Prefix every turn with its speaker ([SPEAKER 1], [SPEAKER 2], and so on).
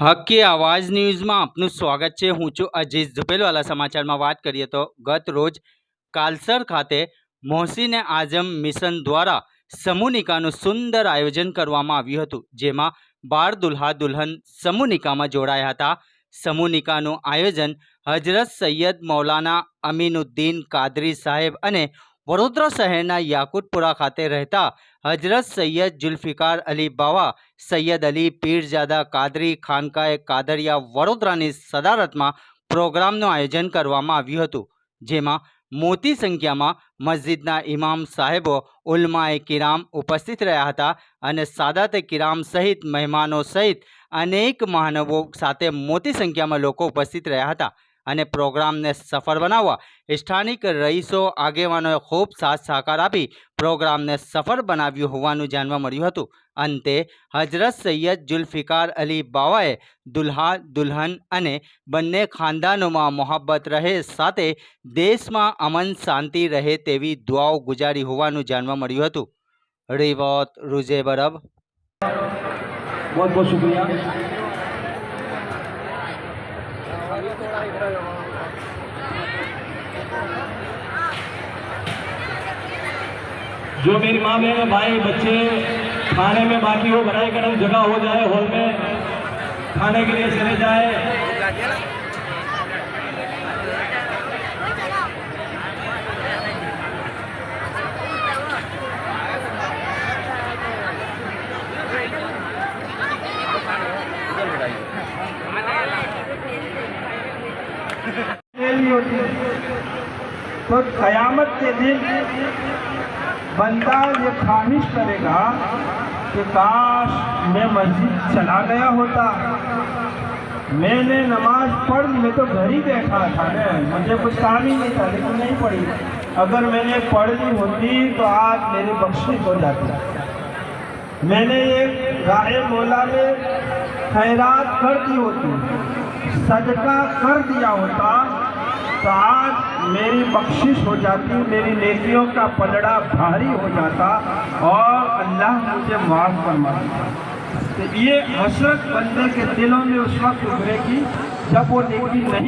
[SPEAKER 1] હકે આવાજ ન્યૂઝમાં આપનું સ્વાગત છે. હું છું અજીઝ ઝુપેલવાલા સમાચારમાં વાત કરીએ તો ગત રોજ કાલસર ખાતે મોહસીને આઝમ મિશન દ્વારા સમૂહનિકાનું સુંદર આયોજન કરવામાં આવ્યું હતું, જેમાં બાર દુલ્હા દુલ્હન સમૂહનિકામાં જોડાયા હતા. સમૂહનિકાનું આયોજન હજરત સૈયદ મૌલાના અમીનુદ્દીન કાદરી સાહેબ અને વડોદરા શહેરના યાકુતપુરા ખાતે રહેતા હજરત સૈયદ જુલ્ફિકાર અલી બાવા, સૈયદ અલી પીરજાદા કાદરી ખાનકાએ કાદરિયા વડોદરાની સદારતમાં પ્રોગ્રામનું આયોજન કરવામાં આવ્યું હતું, જેમાં મોટી સંખ્યામાં મસ્જિદના ઇમામ સાહેબો, ઉલમાએ કિરામ ઉપસ્થિત રહ્યા હતા અને સાદાતે કિરામ સહિત મહેમાનો સહિત અનેક મહાનવો સાથે મોટી સંખ્યામાં લોકો ઉપસ્થિત રહ્યા હતા. અને પ્રોગ્રામને સફળ બનાવવા સ્થાનિક રહીશો આગેવાનોએ ખૂબ સાથ સહકાર આપી પ્રોગ્રામને સફળ બનાવ્યું હોવાનું જાણવા મળ્યું હતું અંતે હજરત સૈયદ જુલ્ફિકાર અલી બાવાએ દુલ્હા દુલ્હન અને બંને ખાનદાનોમાં મોહબ્બત રહે સાથે દેશમાં અમન શાંતિ રહે તેવી દુઆઓ ગુજારી હોવાનું જાણવા મળ્યું હતું રિવોત રૂઝે બરબ
[SPEAKER 2] बहुत बहुत शुक्रिया جو میری ماں بہن بھائی، بچے، کھانے میں باقی ہو بڑھائی کرم جگہ ہو جائے، ہال میں کھانے کے لیے چلے جائے۔
[SPEAKER 3] تو قیامت کے دن بندہ یہ خامش کرے گا کہ کاش میں مسجد چلا گیا ہوتا۔ میں نے نماز پڑھ، میں تو گھر ہی بیٹھا تھا نا۔ مجھے کچھ کام ہی نہیں تھا، لیکن نہیں پڑھی۔ اگر میں نے پڑھ لی ہوتی تو آج میرے بخشش ہو جاتی۔ میں نے یہ رائے مولا میں خیرات کر دی ہوتی صدقہ کر دیا ہوتا، تو آج میری بخشش ہو جاتی، میری نیکیوں کا پلڑا بھاری ہو جاتا، اور اللہ مجھے معاف فرما دیتا۔ یہ حسرت بندے کے دلوں میں اس وقت ابھرے گی جب وہ نیکی نہیں